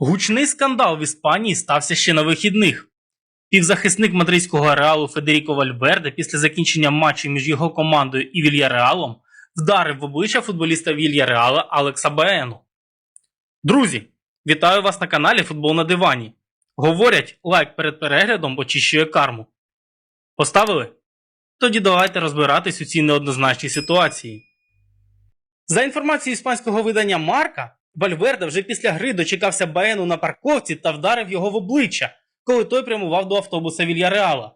Гучний скандал в Іспанії стався ще на вихідних. Півзахисник мадридського реалу Федеріко Вальверде після закінчення матчу між його командою і Вільяреалом вдарив в обличчя футболіста Вільяреала Алекса Баену. Друзі, вітаю вас на каналі Футбол на дивані. Говорять, лайк перед переглядом очищує карму. Поставили? Тоді давайте розбиратись у цій неоднозначній ситуації. За інформацією іспанського видання Марка, Вальверде вже після гри дочекався Баену на парковці та вдарив його в обличчя, коли той прямував до автобуса Вільяреала.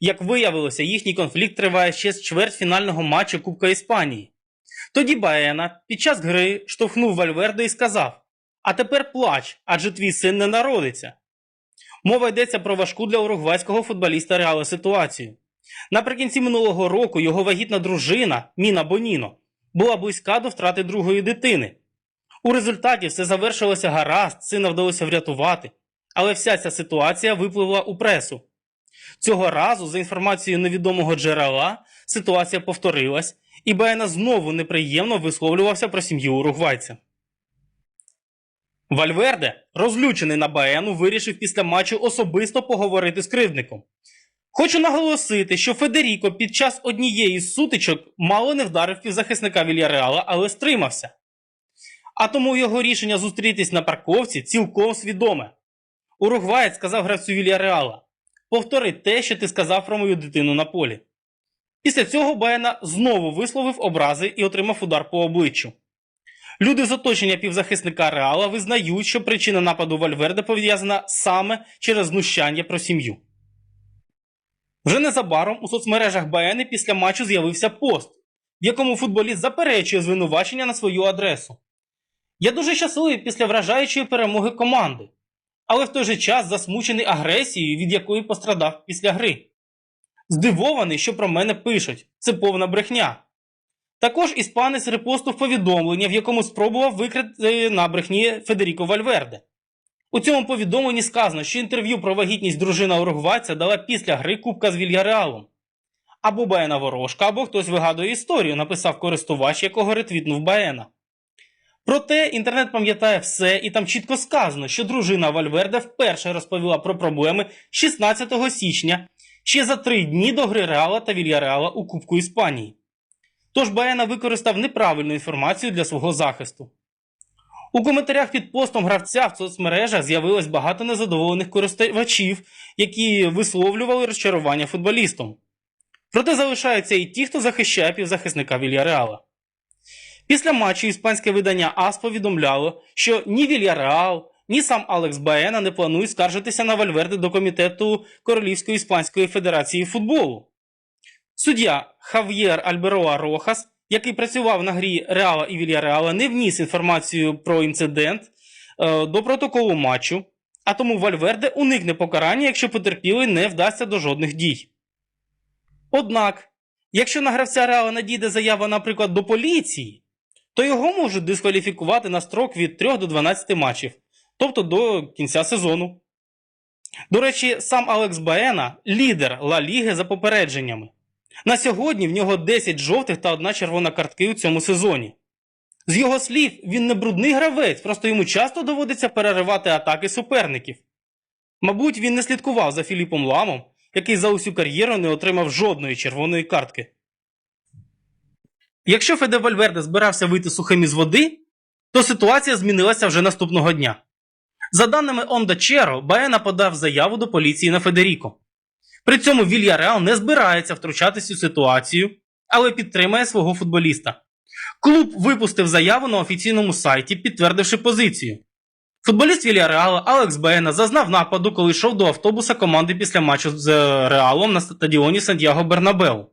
Як виявилося, їхній конфлікт триває ще з чвертьфінального матчу Кубка Іспанії. Тоді Баена під час гри штовхнув Вальверде і сказав: А тепер плач, адже твій син не народиться. Мова йдеться про важку для уругвайського футболіста Реала ситуацію. Наприкінці минулого року його вагітна дружина Міна Боніно була близька до втрати другої дитини. У результаті все завершилося гаразд, сина вдалося врятувати, але вся ця ситуація випливла у пресу. Цього разу, за інформацією невідомого джерела, ситуація повторилась, і Баена знову неприємно висловлювався про сім'ю уругвайця. Вальверде, розлючений на Баену, вирішив після матчу особисто поговорити з кривдником. Хочу наголосити, що Федеріко під час однієї з сутичок мало не вдарив півзахисника Вільяреала, але стримався. А тому його рішення зустрітись на парковці цілком свідоме. Уругваєць сказав гравцю Вільяреала: Повтори те, що ти сказав про мою дитину на полі. Після цього Баена знову висловив образи і отримав удар по обличчю. Люди з оточення півзахисника Реала визнають, що причина нападу Вальверде пов'язана саме через знущання про сім'ю. Вже незабаром у соцмережах Баени після матчу з'явився пост, в якому футболіст заперечує звинувачення на свою адресу. Я дуже щасливий після вражаючої перемоги команди, але в той же час засмучений агресією, від якої пострадав після гри. Здивований, що про мене пишуть це повна брехня. Також іспанець репостив повідомлення, в якому спробував викрити на брехні Федеріко Вальверде. У цьому повідомленні сказано, що інтерв'ю про вагітність дружина уругвайця дала після гри Кубка з Вільяреалом. Або Баена ворожка, або хтось вигадує історію, написав користувач, якого ретвітнув Баена. Проте інтернет пам'ятає все, і там чітко сказано, що дружина Вальверде вперше розповіла про проблеми 16 січня, ще за три дні до гри Реала та Вільяреала у Кубку Іспанії. Тож Баена використав неправильну інформацію для свого захисту. У коментарях під постом гравця в соцмережах з'явилось багато незадоволених користувачів, які висловлювали розчарування футболістом. Проте залишаються і ті, хто захищає півзахисника Вільяреала. Після матчу іспанське видання АС повідомляло, що ні Вільяреал, ні сам Алекс Баена не планують скаржитися на Вальверде до комітету Королівської іспанської федерації футболу. Суддя Хав'єр Альбероа Рохас, який працював на грі Реала і Вільяреала, не вніс інформацію про інцидент е, до протоколу матчу, а тому Вальверде уникне покарання, якщо потерпілий не вдасться до жодних дій. Однак, якщо на гравця Реала надійде заява, наприклад, до поліції, то його можуть дискваліфікувати на строк від 3 до 12 матчів, тобто до кінця сезону. До речі, сам Алекс Баена лідер Ла Ліги за попередженнями. На сьогодні в нього 10 жовтих та одна червона картки у цьому сезоні. З його слів, він не брудний гравець, просто йому часто доводиться переривати атаки суперників. Мабуть, він не слідкував за Філіпом Ламом, який за усю кар'єру не отримав жодної червоної картки. Якщо Феде Вальверде збирався вийти сухим із води, то ситуація змінилася вже наступного дня. За даними Онда Черо, Баена подав заяву до поліції на Федеріко. При цьому Вільяреал не збирається втручатись у ситуацію, але підтримає свого футболіста. Клуб випустив заяву на офіційному сайті, підтвердивши позицію. Футболіст Вільяреала Алекс Беена зазнав нападу, коли йшов до автобуса команди після матчу з Реалом на стадіоні Сантьяго Бернабеу.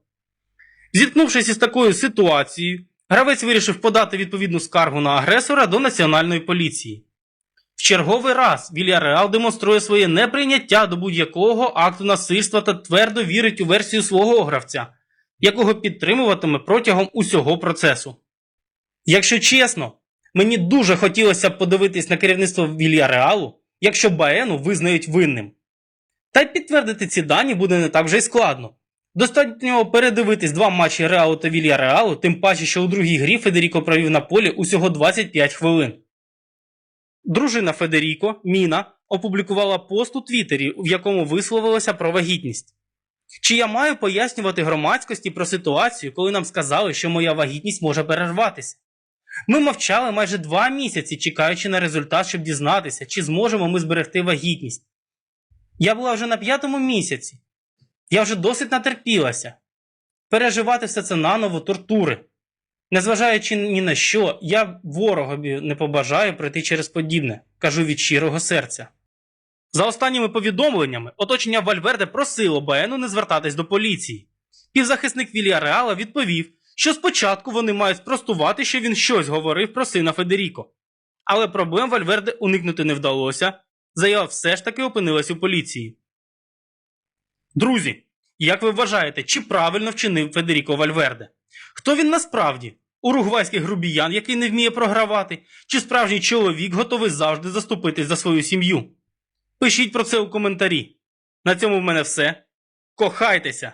Зіткнувшись із такою ситуацією, гравець вирішив подати відповідну скаргу на агресора до національної поліції. В черговий раз Вільяреал демонструє своє неприйняття до будь-якого акту насильства та твердо вірить у версію свого гравця, якого підтримуватиме протягом усього процесу. Якщо чесно, мені дуже хотілося б подивитись на керівництво Вільяреалу, якщо Баену визнають винним. Та й підтвердити ці дані буде не так вже й складно. Достатньо передивитись два матчі Реалу та Вільяреалу, тим паче, що у другій грі Федеріко провів на полі усього 25 хвилин. Дружина Федеріко, Міна, опублікувала пост у Твіттері, в якому висловилася про вагітність. Чи я маю пояснювати громадськості про ситуацію, коли нам сказали, що моя вагітність може перерватися? Ми мовчали майже два місяці, чекаючи на результат, щоб дізнатися, чи зможемо ми зберегти вагітність. Я була вже на п'ятому місяці. Я вже досить натерпілася. Переживати все це наново тортури. Незважаючи ні на що, я ворогові не побажаю пройти через подібне, кажу від щирого серця. За останніми повідомленнями, оточення Вальверде просило Баену не звертатись до поліції. Півзахисник Вільяреала відповів, що спочатку вони мають спростувати, що він щось говорив про сина Федеріко. Але проблем Вальверде уникнути не вдалося. Заява все ж таки опинилась у поліції. Друзі, як ви вважаєте, чи правильно вчинив Федеріко Вальверде? Хто він насправді? Уругвайський грубіян, який не вміє програвати, чи справжній чоловік готовий завжди заступитись за свою сім'ю? Пишіть про це у коментарі. На цьому в мене все. Кохайтеся!